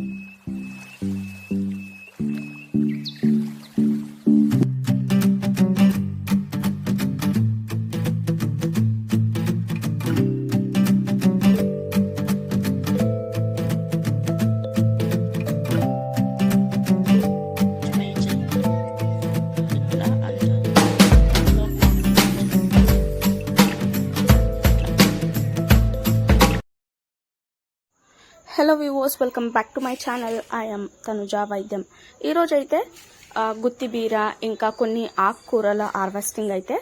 Mm-hmm. Hello viewers welcome back to my channel. I'm Tanuja వైద్యం. ఈరోజైతే గుత్తిబీర గుత్తి బీర ఇంకా కొన్ని ఆకుకూరల హార్వెస్టింగ్ అయితే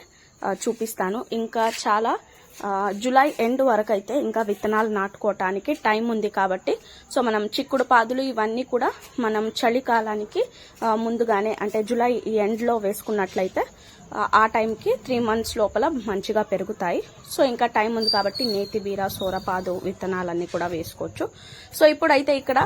చూపిస్తాను. ఇంకా చాలా జులై జూలై ఎండ్ వరకు అయితే ఇంకా విత్తనాలు నాటుకోవటానికి టైం ఉంది కాబట్టి సో మనం చిక్కుడు పాదులు ఇవన్నీ కూడా మనం చలికాలానికి ముందుగానే అంటే జూలై ఎండ్లో వేసుకున్నట్లయితే ఆ, టైంకి త్రీ మంత్స్ లోపల మంచిగా పెరుగుతాయి. సో ఇంకా టైం ఉంది కాబట్టి నేతి బీర సోరపాదు విత్తనాలన్నీ కూడా వేసుకోవచ్చు. సో ఇప్పుడైతే ఇక్కడ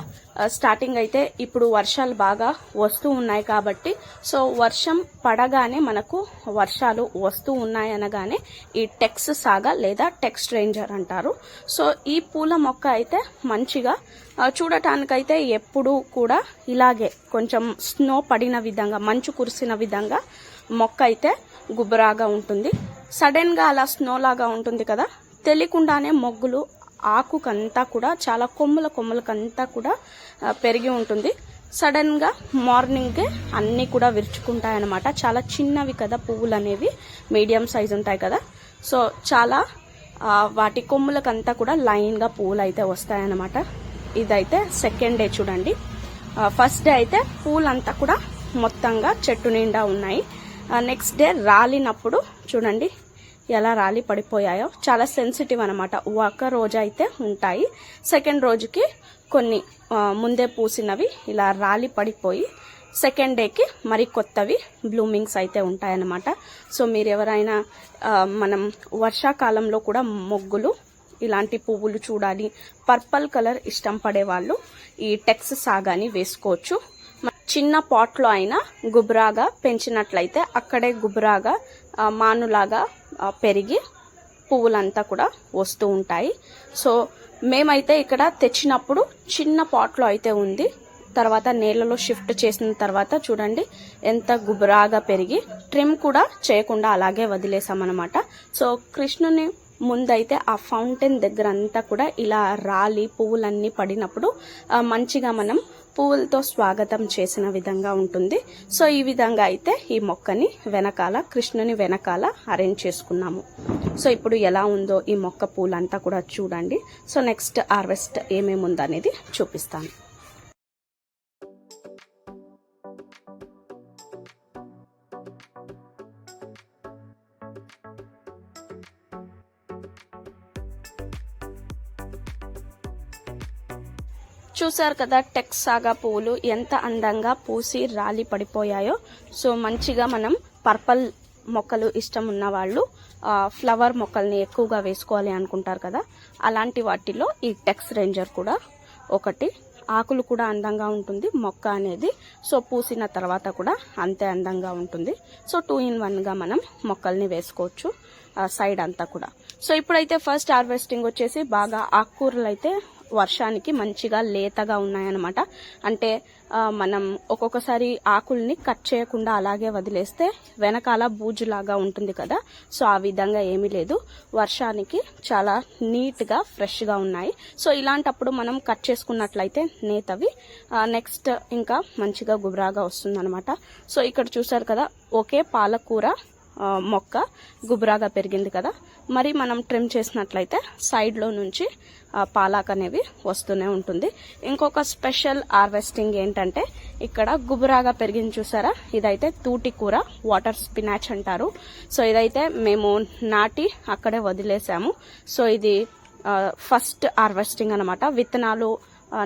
స్టార్టింగ్ అయితే ఇప్పుడు వర్షాలు బాగా వస్తూ ఉన్నాయి కాబట్టి సో వర్షం పడగానే మనకు వర్షాలు వస్తూ ఉన్నాయి అనగానే ఈ టెక్స్ సాగా లేదా టెక్స్ రేంజర్ అంటారు. సో ఈ పూల మొక్క అయితే మంచిగా చూడటానికైతే ఎప్పుడూ కూడా ఇలాగే కొంచెం స్నో పడిన విధంగా మంచు కురిసిన విధంగా మొక్క అయితే గుబురాగా ఉంటుంది. సడన్గా అలా స్నో లాగా ఉంటుంది కదా తెలియకుండానే మొగ్గులు ఆకుకంతా కూడా చాలా కొమ్ముల కొమ్ములకంతా కూడా పెరిగి ఉంటుంది. సడన్గా మార్నింగ్కే అన్నీ కూడా విరుచుకుంటాయన్నమాట. చాలా చిన్నవి కదా పువ్వులు అనేవి మీడియం సైజ్ ఉంటాయి కదా. సో చాలా వాటి కొమ్ములకంతా కూడా లైన్గా పువ్వులు అయితే వస్తాయన్నమాట. ఇదైతే సెకండ్ డే చూడండి. ఫస్ట్ డే అయితే పూలంతా కూడా మొత్తంగా చెట్టు నిండా ఉన్నాయి. నెక్స్ట్ డే రాలినప్పుడు చూడండి ఎలా రాలి పడిపోయాయో. చాలా సెన్సిటివ్ అనమాట ఒక రోజు అయితే ఉంటాయి. సెకండ్ రోజుకి కొన్ని ముందే పూసినవి ఇలా రాలి పడిపోయి సెకండ్ డేకి మరి కొత్తవి బ్లూమింగ్స్ అయితే ఉంటాయన్నమాట. సో మీరు ఎవరైనా మనం వర్షాకాలంలో కూడా మొగ్గులు ఇలాంటి పువ్వులు చూడాలి. పర్పల్ కలర్ ఇష్టం పడే వాళ్ళు ఈ టెక్స్ సాగాని వేసుకోవచ్చు. చిన్న పాట్లో అయినా గుబురాగా పెంచినట్లయితే అక్కడే గుబురాగా మానులాగా పెరిగి పువ్వులంతా కూడా వస్తూ ఉంటాయి. సో మేమైతే ఇక్కడ తెచ్చినప్పుడు చిన్న పాట్లో అయితే ఉంది. తర్వాత నేలలో షిఫ్ట్ చేసిన తర్వాత చూడండి ఎంత గుబురాగా పెరిగి ట్రిమ్ కూడా చేయకుండా అలాగే వదిలేసామన్నమాట. సో కృష్ణుని ముందైతే ఆ ఫౌంటైన్ దగ్గర అంతా కూడా ఇలా రాలి పువ్వులన్నీ పడినప్పుడు మంచిగా మనం పువ్వులతో స్వాగతం చేసిన విధంగా ఉంటుంది. సో ఈ విధంగా అయితే ఈ మొక్కని వెనకాల కృష్ణుని వెనకాల అరేంజ్ చేసుకున్నాము. సో ఇప్పుడు ఎలా ఉందో ఈ మొక్క పూలంతా కూడా చూడండి. సో నెక్స్ట్ హార్వెస్ట్ ఏమేమి ఉందనేది చూపిస్తాను. చూశారు కదా టెక్ సాగా పువ్వులు ఎంత అందంగా పూసి రాలి పడిపోయాయో. సో మంచిగా మనం పర్పల్ మొక్కలు ఇష్టం ఉన్న వాళ్ళు ఫ్లవర్ మొక్కల్ని ఎక్కువగా వేసుకోవాలి అనుకుంటారు కదా. అలాంటి వాటిలో ఈ టెక్స్ రేంజర్ కూడా ఒకటి. ఆకులు కూడా అందంగా ఉంటుంది మొక్క అనేది. సో పూసిన తర్వాత కూడా అంతే అందంగా ఉంటుంది. సో టూ ఇన్ వన్గా మనం మొక్కల్ని వేసుకోవచ్చు సైడ్ అంతా కూడా. సో ఇప్పుడైతే ఫస్ట్ హార్వెస్టింగ్ వచ్చేసి బాగా ఆకుకూరలు అయితే వర్షానికి మంచిగా లేతగా ఉన్నాయన్నమాట. అంటే మనం ఒక్కొక్కసారి ఆకుల్ని కట్ చేయకుండా అలాగే వదిలేస్తే వెనకాల బూజులాగా ఉంటుంది కదా. సో ఆ విధంగా ఏమీ లేదు. వర్షానికి చాలా నీట్గా ఫ్రెష్గా ఉన్నాయి. సో ఇలాంటప్పుడు మనం కట్ చేసుకున్నట్లయితే నేతవి. నెక్స్ట్ ఇంకా మంచిగా గుబురాగా వస్తుందన్నమాట. సో ఇక్కడ చూసారు కదా ఒకే పాలకూర మొక్క గుబురాగా పెరిగింది కదా. మరి మనం ట్రిమ్ చేసినట్లయితే సైడ్లో నుంచి పాలాక్ అనేవి వస్తూనే ఉంటుంది. ఇంకొక స్పెషల్ హార్వెస్టింగ్ ఏంటంటే ఇక్కడ గుబురాగా పెరిగింది చూసారా? ఇదైతే తూటి కూర వాటర్ స్పినాచ్ అంటారు. సో ఇదైతే మేము నాటి అక్కడే వదిలేసాము. సో ఇది ఫస్ట్ హార్వెస్టింగ్ అనమాట విత్తనాలు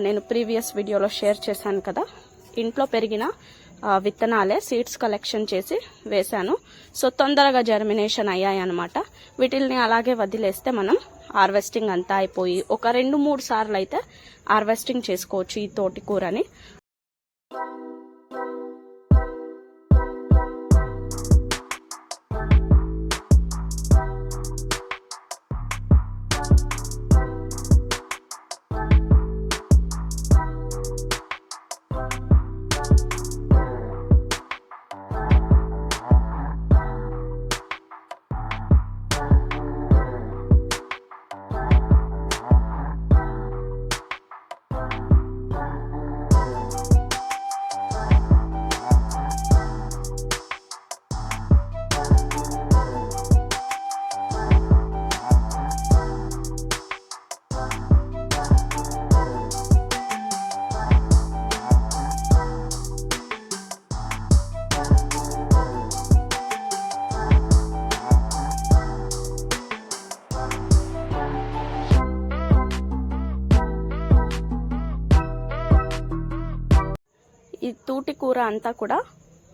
నేను ప్రీవియస్ వీడియోలో షేర్ చేశాను కదా. ఇంట్లో పెరిగిన విత్తనాలే సీడ్స్ కలెక్షన్ చేసి వేశాను. సో తొందరగా జర్మినేషన్ అయ్యాయి అనమాట వీటిల్ని అలాగే వదిలేస్తే మనం హార్వెస్టింగ్ అంతా అయిపోయి ఒక రెండు మూడు సార్లు అయితే హార్వెస్టింగ్ చేసుకోవచ్చు ఈ తోటికూరని కూరని తూటి కూర అంతా కూడా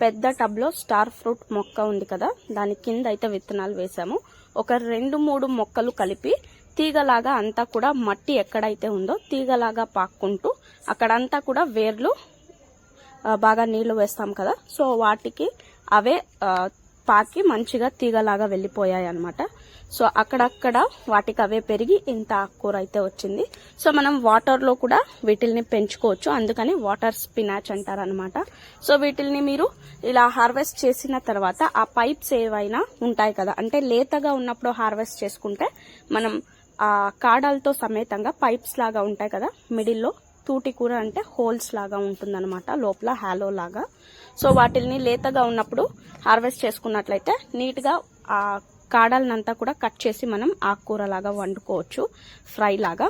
పెద్ద టబ్లో స్టార్ ఫ్రూట్ మొక్క ఉంది కదా దాని కింద అయితే విత్తనాలు వేసాము ఒక రెండు మూడు మొక్కలు కలిపి తీగలాగా అంతా కూడా మట్టి ఎక్కడైతే ఉందో తీగలాగా పాక్కుంటూ అక్కడంతా కూడా వేర్లు బాగా నీళ్ళు వేస్తాం కదా. సో వాటికి అవే పాకి మంచిగా తీగలాగా వెళ్ళిపోయాయి అనమాట సో అక్కడక్కడ వాటికి అవే పెరిగి ఇంత ఆకుకూర అయితే వచ్చింది. సో మనం వాటర్లో కూడా వీటిల్ని పెంచుకోవచ్చు. అందుకని వాటర్ స్పినాచ్ అంటారు అనమాట సో వీటిల్ని మీరు ఇలా హార్వెస్ట్ చేసిన తర్వాత ఆ పైప్స్ ఏవైనా ఉంటాయి కదా అంటే లేతగా ఉన్నప్పుడు హార్వెస్ట్ చేసుకుంటే మనం ఆ కాడలతో సమేతంగా పైప్స్ లాగా ఉంటాయి కదా మిడిల్లో తూటి కూర అంటే హోల్స్ లాగా ఉంటుందన్నమాట లోపల హ్యాలో లాగా. సో వాటిల్ని లేతగా ఉన్నప్పుడు హార్వెస్ట్ చేసుకున్నట్లయితే నీట్గా ఆ కాడలనంతా కూడా కట్ చేసి మనం ఆకుకూర లాగా వండుకోవచ్చు ఫ్రై లాగా.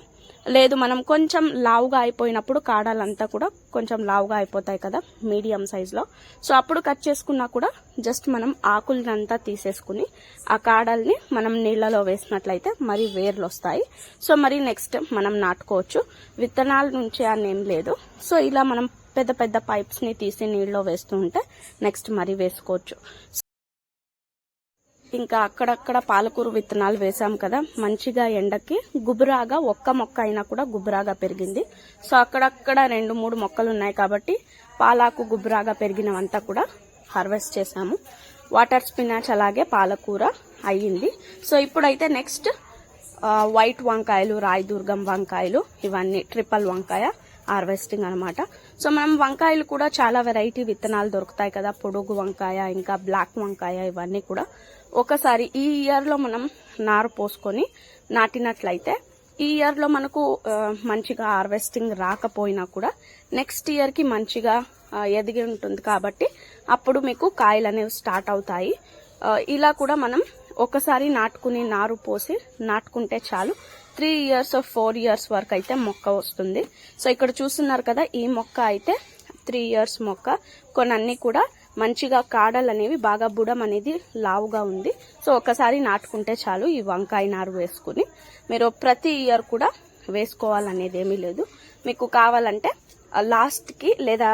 లేదు మనం కొంచెం లావుగా అయిపోయినప్పుడు కాడాలంతా కూడా కొంచెం లావుగా అయిపోతాయి కదా మీడియం సైజులో సో అప్పుడు కట్ చేసుకున్నా కూడా జస్ట్ మనం ఆకులనంతా తీసేసుకుని ఆ కాడల్ని మనం నీళ్ళలో వేసినట్లయితే మరి వేర్లు వస్తాయి సో మరి నెక్స్ట్ మనం నాటుకోవచ్చు. విత్తనాల నుంచి అని ఏం లేదు. సో ఇలా మనం పెద్ద పెద్ద పైప్స్ని తీసి నీళ్ళలో వేస్తూ ఉంటే నెక్స్ట్ మరి వేసుకోవచ్చు. ఇంకా అక్కడక్కడ పాలకూర విత్తనాలు వేసాం కదా. మంచిగా ఎండకి గుబురాగా ఒక్క మొక్క అయినా కూడా గుబురాగా పెరిగింది. సో అక్కడక్కడ రెండు మూడు మొక్కలు ఉన్నాయి కాబట్టి పాలాకు గుబురాగా పెరిగినవంతా కూడా హార్వెస్ట్ చేసాము వాటర్ స్పినాచ్ అలాగే పాలకూర అయ్యింది. సో ఇప్పుడైతే నెక్స్ట్ వైట్ వంకాయలు రాయి దుర్గం వంకాయలు ఇవన్నీ ట్రిపుల్ వంకాయ హార్వెస్టింగ్ అనమాట సో మనం వంకాయలు కూడా చాలా వెరైటీ విత్తనాలు దొరుకుతాయి కదా. పొడుగు వంకాయ ఇంకా బ్లాక్ వంకాయ ఇవన్నీ కూడా ఒకసారి ఈ ఇయర్లో మనం నారు పోసుకొని నాటినట్లయితే ఈ ఇయర్లో మనకు మంచిగా హార్వెస్టింగ్ రాకపోయినా కూడా నెక్స్ట్ ఇయర్కి మంచిగా ఎదిగి ఉంటుంది కాబట్టి అప్పుడు మీకు కాయలు అనేవి స్టార్ట్ అవుతాయి ఇలా కూడా మనం ఒకసారి నాటుకుని నారు పోసి నాటుకుంటే చాలు త్రీ ఇయర్స్ ఫోర్ ఇయర్స్ వరకు అయితే మొక్క వస్తుంది. సో ఇక్కడ చూస్తున్నారు కదా ఈ మొక్క అయితే త్రీ ఇయర్స్ మొక్క కొనన్నీ కూడా మంచిగా కాడలు అనేవి బాగా బుడం అనేది లావుగా ఉంది. సో ఒకసారి నాటుకుంటే చాలు ఈ వంకాయ నారు వేసుకుని. మీరు ప్రతి ఇయర్ కూడా వేసుకోవాలనేది ఏమీ లేదు. మీకు కావాలంటే లాస్ట్కి లేదా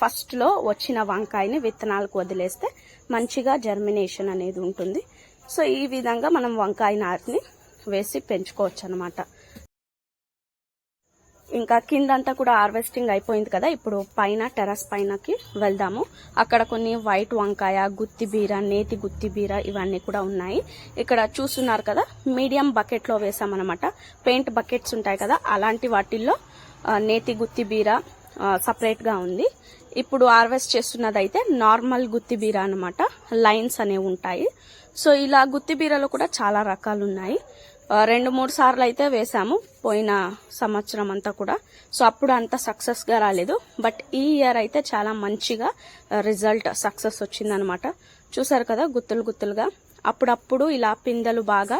ఫస్ట్లో వచ్చిన వంకాయని విత్తనాలకు వదిలేస్తే మంచిగా జర్మినేషన్ అనేది ఉంటుంది. సో ఈ విధంగా మనం వంకాయ నారుని వేసి పెంచుకోవచ్చు అనమాట ఇంకా కిందంతా కూడా హార్వెస్టింగ్ అయిపోయింది కదా. ఇప్పుడు పైన టెర్రస్ పైనకి వెళ్దాము. అక్కడ కొన్ని వైట్ వంకాయ గుత్తి బీర నేతి గుత్తి బీర ఇవన్నీ కూడా ఉన్నాయి. ఇక్కడ చూస్తున్నారు కదా మీడియం బకెట్లో వేసామన్నమాట. పెయింట్ బకెట్స్ ఉంటాయి కదా అలాంటి వాటిల్లో నేతి గుత్తి బీర సపరేట్గా ఉంది. ఇప్పుడు హార్వెస్ట్ చేస్తున్నది అయితే నార్మల్ గుత్తి బీర అనమాట లైన్స్ అనేవి ఉంటాయి. సో ఇలా గుత్తి బీరలో కూడా చాలా రకాలు ఉన్నాయి రెండు మూడు సార్లు అయితే వేసాము పోయిన సంవత్సరం అంతా కూడా. సో అప్పుడు అంత సక్సెస్గా రాలేదు. బట్ ఈ ఇయర్ అయితే చాలా మంచిగా రిజల్ట్ సక్సెస్ వచ్చిందనమాట. చూసారు కదా గుత్తులు గుత్తులుగా. అప్పుడప్పుడు ఇలా పిందెలు బాగా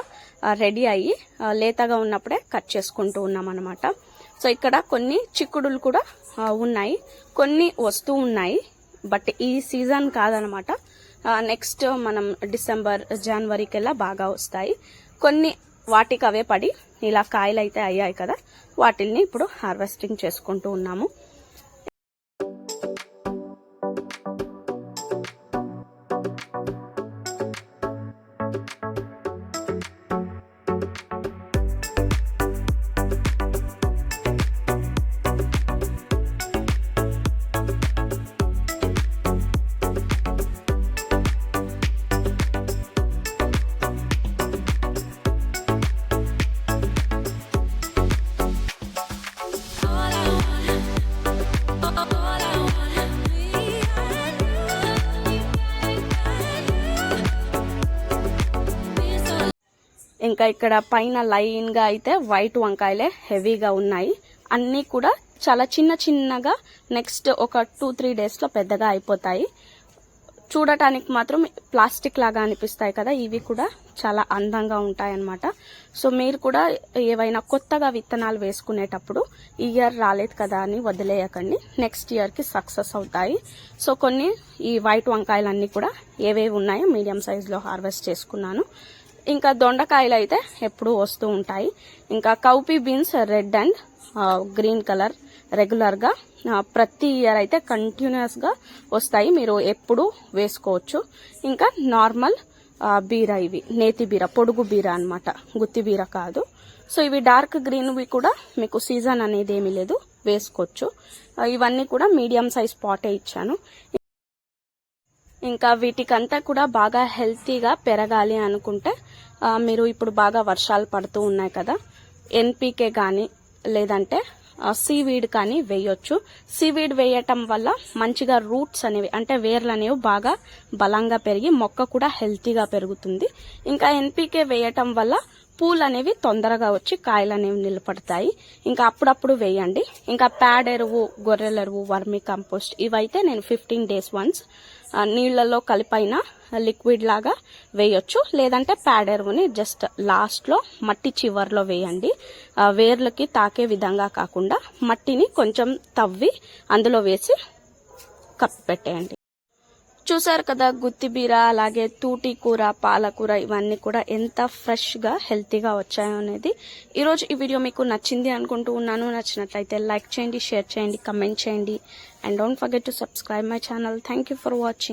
రెడీ అయ్యి లేతగా ఉన్నప్పుడే కట్ చేసుకుంటూ ఉన్నాం అనమాట సో ఇక్కడ కొన్ని చిక్కుడులు కూడా ఉన్నాయి. కొన్ని వస్తూ ఉన్నాయి. బట్ ఈ సీజన్ కాదనమాట. నెక్స్ట్ మనం డిసెంబర్ జనవరికెల్లా బాగా వస్తాయి. కొన్ని వాటికి అవే పడి ఇలా కాయలు అయితే అయ్యాయి కదా. వాటిల్ని ఇప్పుడు హార్వెస్టింగ్ చేసుకుంటూ ఉన్నాము. ఇంకా ఇక్కడ పైన లైన్గా అయితే వైట్ వంకాయలే హెవీగా ఉన్నాయి. అన్నీ కూడా చాలా చిన్న చిన్నగా నెక్స్ట్ ఒక టూ త్రీ డేస్లో పెద్దగా అయిపోతాయి. చూడటానికి మాత్రం ప్లాస్టిక్ లాగా అనిపిస్తాయి కదా ఇవి కూడా చాలా అందంగా ఉంటాయి అన్నమాట సో మీరు కూడా ఏవైనా కొత్తగా విత్తనాలు వేసుకునేటప్పుడు ఈ ఇయర్ రాలేదు కదా అని వదిలేయకండి. నెక్స్ట్ ఇయర్కి సక్సెస్ అవుతాయి. సో కొన్ని ఈ వైట్ వంకాయలన్నీ కూడా ఏవేవి ఉన్నాయో మీడియం సైజులో హార్వెస్ట్ చేసుకున్నాను. ఇంకా దొండకాయలు అయితే ఎప్పుడూ వస్తూ ఉంటాయి. ఇంకా cowpea beans red and green colour రెగ్యులర్గా ప్రతి ఇయర్ అయితే కంటిన్యూస్గా వస్తాయి. మీరు ఎప్పుడు వేసుకోవచ్చు. ఇంకా నార్మల్ బీర ఇవి నేతి బీర పొడుగు బీర అనమాట గుత్తి బీర కాదు. సో ఇవి డార్క్ గ్రీన్వి కూడా మీకు సీజన్ అనేది ఏమీ లేదు. వేసుకోవచ్చు. ఇవన్నీ కూడా మీడియం సైజ్ పాటే ఇచ్చాను. ఇంకా వీటికంతా కూడా బాగా హెల్తీగా పెరగాలి అనుకుంటే మీరు ఇప్పుడు బాగా వర్షాలు పడుతూ ఉన్నాయి కదా ఎన్పీకే కానీ లేదంటే సీవీడ్ కానీ వేయొచ్చు. సీవీడ్ వేయటం వల్ల మంచిగా రూట్స్ అనేవి అంటే వేర్లు అనేవి బాగా బలంగా పెరిగి మొక్క కూడా హెల్తీగా పెరుగుతుంది. ఇంకా ఎన్పీకే వేయటం వల్ల పూలు అనేవి తొందరగా వచ్చి కాయలు అనేవి నిలబడతాయి. ఇంకా అప్పుడప్పుడు వేయండి. ఇంకా ప్యాడ్ ఎరువు గొర్రెల ఎరువు వర్మి కంపోస్ట్ ఇవైతే నేను ఫిఫ్టీన్ డేస్ వన్స్ నీళ్ళలో కలిపైన లిక్విడ్ లాగా వేయొచ్చు. లేదంటే ప్యాడ్ ఎరువుని జస్ట్ లాస్ట్లో మట్టి చివర్లో వేయండి. వేర్లకి తాకే విధంగా కాకుండా మట్టిని కొంచెం తవ్వి అందులో వేసి కప్పి పెట్టేయండి. చూసారు కదా గుత్తిబీర అలాగే తూటి కూర పాలకూర ఇవన్నీ కూడా ఎంత ఫ్రెష్గా హెల్తీగా వచ్చాయో అనేది ఈరోజు ఈ వీడియో మీకు నచ్చింది అనుకుంటూ ఉన్నాను. నచ్చినట్లయితే లైక్ చేయండి షేర్ చేయండి కమెంట్ చేయండి. And don't forget to subscribe my channel. Thank you for watching.